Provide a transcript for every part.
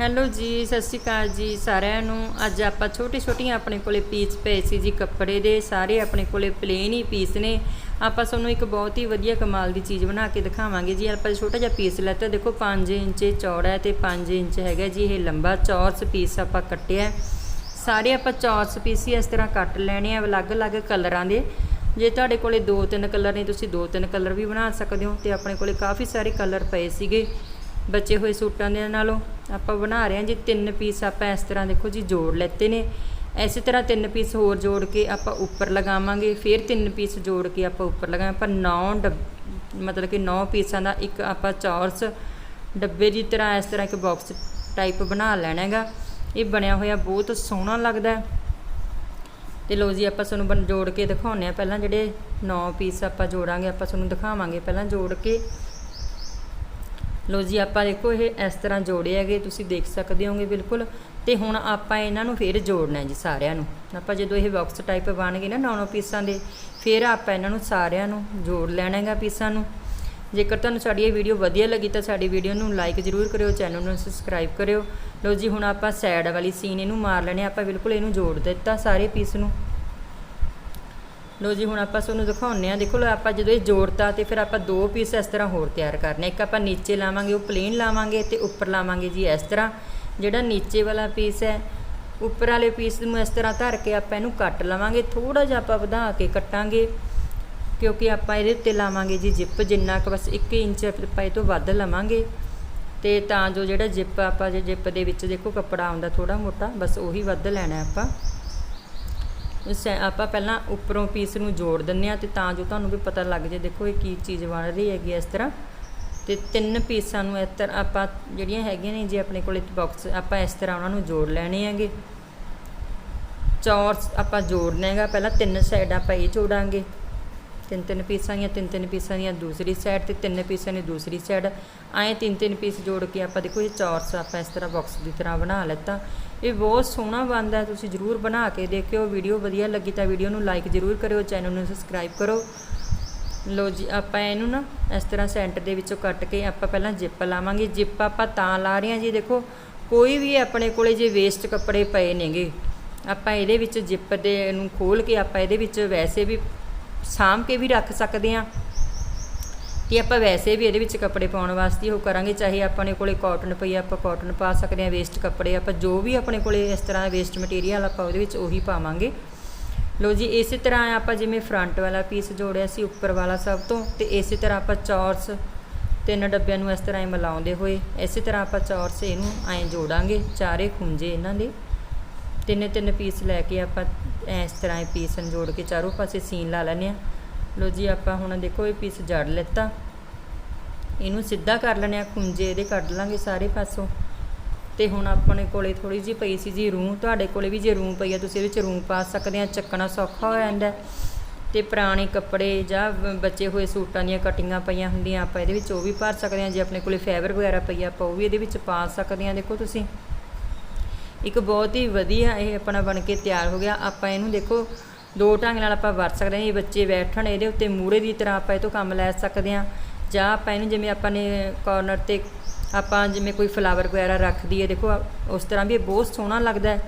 Hello ਜੀ, ਸਤਿ ਸ਼੍ਰੀ ਅਕਾਲ ਜੀ ਸਾਰਿਆਂ ਨੂੰ। ਅੱਜ ਆਪਾਂ ਛੋਟੇ ਛੋਟੀਆਂ ਆਪਣੇ ਕੋਲੇ ਪੀਸ ਪਏ ਸੀ ਜੀ ਕੱਪੜੇ ਦੇ। ਸਾਰੇ ਆਪਣੇ ਕੋਲੇ ਪਲੇਨ ਹੀ ਪੀਸ ਨੇ। ਆਪਾਂ ਤੁਹਾਨੂੰ ਇੱਕ ਬਹੁਤ ਹੀ ਵਧੀਆ ਕਮਾਲ ਦੀ ਚੀਜ਼ ਬਣਾ ਕੇ ਦਿਖਾਵਾਂਗੇ ਜੀ। ਆਪਾਂ ਛੋਟਾ ਜਿਹਾ ਪੀਸ ਲੈਤਾ ਦੇਖੋ 5 ਇੰਚ ਚੌੜਾ ਹੈ ਤੇ 5 ਇੰਚ ਹੈਗਾ ਜੀ। ਇਹ ਲੰਬਾ ਚੌਰਸ ਪੀਸ ਆਪਾਂ ਕੱਟਿਆ ਸਾਰੇ ਆਪਾਂ ਚੌਰਸ ਪੀਸ ਹੀ ਇਸ ਤਰ੍ਹਾਂ ਕੱਟ ਲੈਣੇ ਆ ਅਲੱਗ-ਅਲੱਗ ਕਲਰਾਂ ਦੇ। ਜੇ ਤੁਹਾਡੇ ਕੋਲੇ ਦੋ ਤਿੰਨ ਕਲਰ ਨੇ, ਤੁਸੀਂ ਦੋ ਤਿੰਨ ਕਲਰ ਵੀ ਬਣਾ ਸਕਦੇ ਹੋ ਤੇ ਆਪਣੇ ਕੋਲੇ ਕਾਫੀ ਸਾਰੇ ਕਲਰ ਪਏ ਸੀਗੇ ਬਚੇ ਹੋਏ ਸੂਟਾਂ ਦੇ ਨਾਲੋਂ। ਆਪਾਂ ਬਣਾ ਰਹੇ ਹਾਂ ਜੀ, ਤਿੰਨ ਪੀਸ ਆਪਾਂ ਇਸ ਤਰ੍ਹਾਂ ਦੇਖੋ ਜੀ ਜੋੜ ਲੈਤੇ ਨੇ। ਇਸੇ ਤਰ੍ਹਾਂ ਤਿੰਨ ਪੀਸ ਹੋਰ ਜੋੜ ਕੇ ਆਪਾਂ ਉੱਪਰ ਲਗਾਵਾਂਗੇ, ਫਿਰ ਤਿੰਨ ਪੀਸ ਜੋੜ ਕੇ ਆਪਾਂ ਉੱਪਰ ਲਗਾਵਾਂ ਆਪਾਂ 9 ਡੱਬ, ਮਤਲਬ ਕਿ 9 ਪੀਸਾਂ ਦਾ ਇੱਕ ਆਪਾਂ ਚੌਰਸ ਡੱਬੇ ਦੀ ਤਰ੍ਹਾਂ ਇਸ ਤਰ੍ਹਾਂ ਇੱਕ ਬਾਕਸ ਟਾਈਪ ਬਣਾ ਲੈਣਾ ਹੈਗਾ। ਇਹ ਬਣਿਆ ਹੋਇਆ ਬਹੁਤ ਸੋਹਣਾ ਲੱਗਦਾ। ਹੈ ਤੇ ਲੋ ਜੀ ਆਪਾਂ ਤੁਹਾਨੂੰ ਬਣ, ਜੋੜ ਕੇ ਦਿਖਾਉਂਦੇ ਆ ਪਹਿਲਾਂ ਜਿਹੜੇ 9 ਪੀਸ ਆਪਾਂ ਜੋੜਾਂਗੇ, ਆਪਾਂ ਤੁਹਾਨੂੰ ਦਿਖਾਵਾਂਗੇ। ਪਹਿਲਾਂ ਜੋੜ ਕੇ ਲੋ ਜੀ, ਆਪਾਂ ਦੇਖੋ ਇਹ ਇਸ ਤਰ੍ਹਾਂ ਜੋੜੇ ਹੈਗੇ, ਤੁਸੀਂ ਦੇਖ ਸਕਦੇ ਹੋਗੇ ਬਿਲਕੁਲ। ਤੇ ਹੁਣ ਆਪਾਂ ਇਹਨਾਂ ਨੂੰ ਫੇਰ ਜੋੜਨਾ ਜੀ ਸਾਰਿਆਂ ਨੂੰ। ਆਪਾਂ ਜਦੋਂ ਇਹ ਬਾਕਸ ਟਾਈਪ ਬਣ ਗਏ ਨਾ 9 ਪੀਸਾਂ ਦੇ, ਫਿਰ ਆਪਾਂ ਇਹਨਾਂ ਨੂੰ ਸਾਰਿਆਂ ਨੂੰ ਜੋੜ ਲੈਣਾ ਹੈਗਾ ਪੀਸਾਂ ਨੂੰ। ਜੇਕਰ ਤੁਹਾਨੂੰ ਸਾਡੀ ਇਹ ਵੀਡੀਓ ਵਧੀਆ ਲੱਗੀ ਤਾਂ ਸਾਡੀ ਵੀਡੀਓ ਨੂੰ ਲਾਈਕ ਜ਼ਰੂਰ ਕਰਿਓ ਚੈਨਲ ਨੂੰ ਸਬਸਕ੍ਰਾਈਬ ਕਰਿਓ। ਲੋ ਜੀ, ਹੁਣ ਆਪਾਂ ਸਾਈਡ ਵਾਲੀ ਸੀਨ ਇਹਨੂੰ ਮਾਰ ਲੈਣੇ ਆਪਾਂ ਬਿਲਕੁਲ ਇਹਨੂੰ ਜੋੜ ਦਿੱਤਾ ਸਾਰੇ ਪੀਸ ਨੂੰ। ਲੋ ਜੀ, ਹੁਣ ਆਪਾਂ ਤੁਹਾਨੂੰ ਦਿਖਾਉਂਦੇ ਆ ਦੇਖੋ, ਲਓ, ਆਪਾਂ ਜਦੋਂ ਇਹ ਜੋੜਤਾ ਤੇ ਫਿਰ ਆਪਾਂ ਦੋ ਪੀਸ ਇਸ ਤਰ੍ਹਾਂ ਹੋਰ ਤਿਆਰ ਕਰਨੇ ਇੱਕ ਆਪਾਂ ਨੀਚੇ ਲਾਵਾਂਗੇ, ਉਹ ਪਲੇਨ ਲਾਵਾਂਗੇ ਤੇ ਉੱਪਰ ਲਾਵਾਂਗੇ ਜੀ ਇਸ ਤਰ੍ਹਾਂ। ਜਿਹੜਾ ਨੀਚੇ ਵਾਲਾ ਪੀਸ ਹੈ, ਉੱਪਰ ਵਾਲੇ ਪੀਸ ਨੂੰ ਇਸ ਤਰ੍ਹਾਂ ਧਰ ਕੇ ਆਪਾਂ ਇਹਨੂੰ ਕੱਟ ਲਵਾਂਗੇ। ਥੋੜਾ ਜਿਹਾ ਆਪਾਂ ਵਧਾ ਕੇ ਕੱਟਾਂਗੇ, ਕਿਉਂਕਿ ਆਪਾਂ ਇਹਦੇ ਉੱਤੇ ਲਾਵਾਂਗੇ ਜੀ ਜਿੱਪ ਜਿੰਨਾ ਕੁ ਬਸ 1 ਇੰਚ ਆਪਾਂ ਇਹ ਤੋਂ ਵੱਧ ਲਵਾਂਗੇ। ਤੇ ਤਾਂ ਜੋ ਜਿਹੜਾ ਜਿੱਪ ਆਪਾਂ ਜੇ ਜਿੱਪ ਦੇ ਵਿੱਚ ਦੇਖੋ, ਕੱਪੜਾ ਆਉਂਦਾ ਥੋੜਾ ਮੋਟਾ, ਬਸ ਉਹੀ ਵੱਧ ਲੈਣਾ ਆਪਾਂ। ਆਪਾਂ ਪਹਿਲਾਂ ਉੱਪਰੋਂ ਪੀਸ ਨੂੰ ਜੋੜ ਦਿੰਨੇ ਆ ਤੇ ਤਾਂ ਜੋ ਤੁਹਾਨੂੰ ਵੀ ਪਤਾ ਲੱਗ ਜੇ ਦੇਖੋ ਇਹ ਕੀ ਚੀਜ਼ ਬਣ ਰਹੀ ਹੈਗੀ ਇਸ ਤਰ੍ਹਾਂ। ਤੇ ਤਿੰਨ ਪੀਸਾਂ ਨੂੰ ਇਸ ਤਰ੍ਹਾਂ ਆਪਾਂ ਜਿਹੜੀਆਂ ਹੈਗੀਆਂ ਨੇ ਜੇ ਆਪਣੇ ਕੋਲੇ ਬਾਕਸ ਆਪਾਂ ਇਸ ਤਰ੍ਹਾਂ ਉਹਨਾਂ ਨੂੰ ਜੋੜ ਲੈਣੇ ਹੈਗੇ। ਚੌਰਸ ਆਪਾਂ ਜੋੜਨਾ ਹੈਗਾ, ਪਹਿਲਾਂ ਤਿੰਨ ਸਾਈਡ ਆਪਾਂ ਇਹ ਜੋੜਾਂਗੇ। ਤਿੰਨ ਤਿੰਨ ਪੀਸਾਂ ਦੀਆਂ, ਤਿੰਨ ਤਿੰਨ ਪੀਸਾਂ ਦੀਆਂ ਦੂਸਰੀ ਸਾਈਡ ਤੇ ਤਿੰਨ ਪੀਸਾਂ ਦੀ ਦੂਸਰੀ ਸਾਈਡ ਐਂ ਤਿੰਨ ਤਿੰਨ ਪੀਸ ਜੋੜ ਕੇ ਆਪਾਂ ਦੇਖੋ ਇਹ ਚੌਰਸ ਆਪਾਂ ਇਸ ਤਰ੍ਹਾਂ ਬਾਕਸ ਦੀ ਤਰ੍ਹਾਂ ਬਣਾ ਲਿੱਤਾ। ਇਹ ਬਹੁਤ ਸੋਹਣਾ ਬਣਦਾ ਤੁਸੀਂ ਜਰੂਰ ਬਣਾ ਕੇ ਦੇਖਿਓ। ਵੀਡੀਓ ਵਧੀਆ ਲੱਗੀ ਤਾਂ ਵੀਡੀਓ ਨੂੰ ਲਾਈਕ ਜਰੂਰ ਕਰਿਓ ਚੈਨਲ ਨੂੰ ਸਬਸਕ੍ਰਾਈਬ ਕਰੋ। ਲੋ ਜੀ, ਆਪਾਂ ਇਹਨੂੰ ਨਾ ਇਸ ਤਰ੍ਹਾਂ ਸੈਂਟਰ ਦੇ ਵਿੱਚੋਂ ਕੱਟ ਕੇ ਆਪਾਂ ਪਹਿਲਾਂ ਜਿੱਪ ਲਾਵਾਂਗੇ। ਜਿੱਪ ਆਪਾਂ ਤਾਂ ਲਾ ਰਹੇ ਹਾਂ ਜੀ, ਦੇਖੋ, ਕੋਈ ਵੀ ਆਪਣੇ ਕੋਲੇ ਜੇ ਵੇਸਟ ਕੱਪੜੇ ਪਏ ਨੇਗੇ, ਆਪਾਂ ਇਹਦੇ ਵਿੱਚ ਜਿੱਪ ਦੇ ਨੂੰ ਖੋਲ ਕੇ ਆਪਾਂ ਇਹਦੇ ਵਿੱਚ ਵੈਸੇ ਵੀ ਸਾਂਭ ਕੇ ਵੀ ਰੱਖ ਸਕਦੇ ਹਾਂ। ਕਿ ਆਪਾਂ ਵੈਸੇ ਵੀ ਇਹਦੇ ਵਿੱਚ ਕੱਪੜੇ ਪਾਉਣ ਵਾਸਤੇ ਉਹ ਕਰਾਂਗੇ, ਚਾਹੇ ਆਪਣੇ ਕੋਲੇ ਕਾਟਨ ਪਈ ਆਪਾਂ ਕਾਟਨ ਪਾ ਸਕਦੇ ਹਾਂ ਵੇਸਟ ਕੱਪੜੇ, ਆਪਾਂ ਜੋ ਵੀ ਆਪਣੇ ਕੋਲੇ ਇਸ ਤਰ੍ਹਾਂ ਵੇਸਟ ਮਟੀਰੀਅਲ ਆਪਾਂ ਉਹਦੇ ਵਿੱਚ ਉਹੀ ਪਾਵਾਂਗੇ। ਲੋ ਜੀ, ਇਸੇ ਤਰ੍ਹਾਂ ਆਪਾਂ ਜਿਵੇਂ ਫਰੰਟ ਵਾਲਾ ਪੀਸ ਜੋੜਿਆ ਸੀ, ਉੱਪਰ ਵਾਲਾ ਸਭ ਤੋਂ, ਤੇ ਇਸੇ ਤਰ੍ਹਾਂ ਆਪਾਂ ਚੌਰਸ ਤਿੰਨ ਡੱਬਿਆਂ ਨੂੰ ਇਸ ਤਰ੍ਹਾਂ ਹੀ ਮਿਲਾਉਂਦੇ ਹੋਏ, ਇਸੇ ਤਰ੍ਹਾਂ ਆਪਾਂ ਚੌਰਸ ਇਹਨੂੰ ਐਂ ਜੋੜਾਂਗੇ, ਚਾਰੇ ਖੁੰਝੇ ਇਹਨਾਂ ਦੇ। ਤਿੰਨੇ ਤਿੰਨ ਪੀਸ ਲੈ ਕੇ ਆਪਾਂ ਇਸ ਤਰ੍ਹਾਂ ਇਹ ਪੀਸ ਨੂੰ ਜੋੜ ਕੇ ਚਾਰੋਂ ਪਾਸੇ ਸੀਨ ਲਾ ਲੈਣੇ ਆ ਲੋ ਜੀ, ਆਪਾਂ ਹੁਣ ਦੇਖੋ ਇਹ ਪੀਸ ਜੜ ਲਿੱਤਾ। ਇਹਨੂੰ ਸਿੱਧਾ ਕਰ ਲੈਣੇ ਆ ਖੁੰਝੇ ਇਹਦੇ ਕੱਢ ਲਾਂਗੇ ਸਾਰੇ ਪਾਸੋਂ। ਤੇ ਹੁਣ ਆਪਣੇ ਕੋਲੇ ਥੋੜੀ ਜਿਹੀ ਪਈ ਸੀ ਜੀ ਰੂੰ। ਤੁਹਾਡੇ ਕੋਲੇ ਵੀ ਜੇ ਰੂੰ ਪਈ ਆ, ਤੁਸੀਂ ਇਹਦੇ ਵਿੱਚ ਰੂੰ ਪਾ ਸਕਦੇ ਆ ਚੱਕਣਾ ਸੌਖਾ ਹੋ ਜਾਂਦਾ ਹੈ। ਤੇ ਪੁਰਾਣੇ ਕੱਪੜੇ ਜਾਂ ਬਚੇ ਹੋਏ ਸੂਟਾਂ ਦੀਆਂ ਕਟਿੰਗਾਂ ਪਈਆਂ ਹੁੰਦੀਆਂ, ਆਪਾਂ ਇਹਦੇ ਵਿੱਚ ਉਹ ਵੀ ਭਰ ਸਕਦੇ ਆ ਜੇ ਆਪਣੇ ਕੋਲੇ ਫੈਬਰ ਵਗੈਰਾ ਪਈ ਆ, ਆਪਾਂ ਉਹ ਵੀ ਇਹਦੇ ਵਿੱਚ ਪਾ ਸਕਦੇ ਆ ਦੇਖੋ ਤੁਸੀਂ ਇੱਕ ਬਹੁਤ ਹੀ ਵਧੀਆ ਇਹ ਆਪਣਾ ਬਣ ਕੇ ਤਿਆਰ ਹੋ ਗਿਆ। ਆਪਾਂ ਇਹਨੂੰ ਦੇਖੋ, ਦੋ ਢੰਗ ਨਾਲ ਆਪਾਂ ਵਰਤ ਸਕਦੇ ਹਾਂ। ਇਹ ਬੱਚੇ ਬੈਠਣ, ਇਹਦੇ ਉੱਤੇ ਮੂਰੇ ਦੀ ਤਰ੍ਹਾਂ ਆਪਾਂ ਇਹ ਤੋਂ ਕੰਮ ਲੈ ਸਕਦੇ ਹਾਂ। ਜਾਂ ਆਪਾਂ ਇਹਨੂੰ ਜਿਵੇਂ ਆਪਾਂ ਨੇ ਕਾਰਨਰ ਤੇ ਆਪਾਂ ਜਿਵੇਂ ਕੋਈ ਫਲਾਵਰ ਵਗੈਰਾ ਰੱਖ ਦਈਏ, ਦੇਖੋ ਉਸ ਤਰ੍ਹਾਂ ਵੀ ਇਹ ਬਹੁਤ ਸੋਹਣਾ ਲੱਗਦਾ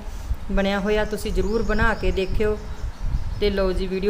ਬਣਿਆ ਹੋਇਆ ਤੁਸੀਂ ਜ਼ਰੂਰ ਬਣਾ ਕੇ ਦੇਖਿਓ। ਤੇ ਲਓ ਜੀ ਵੀਡੀਓ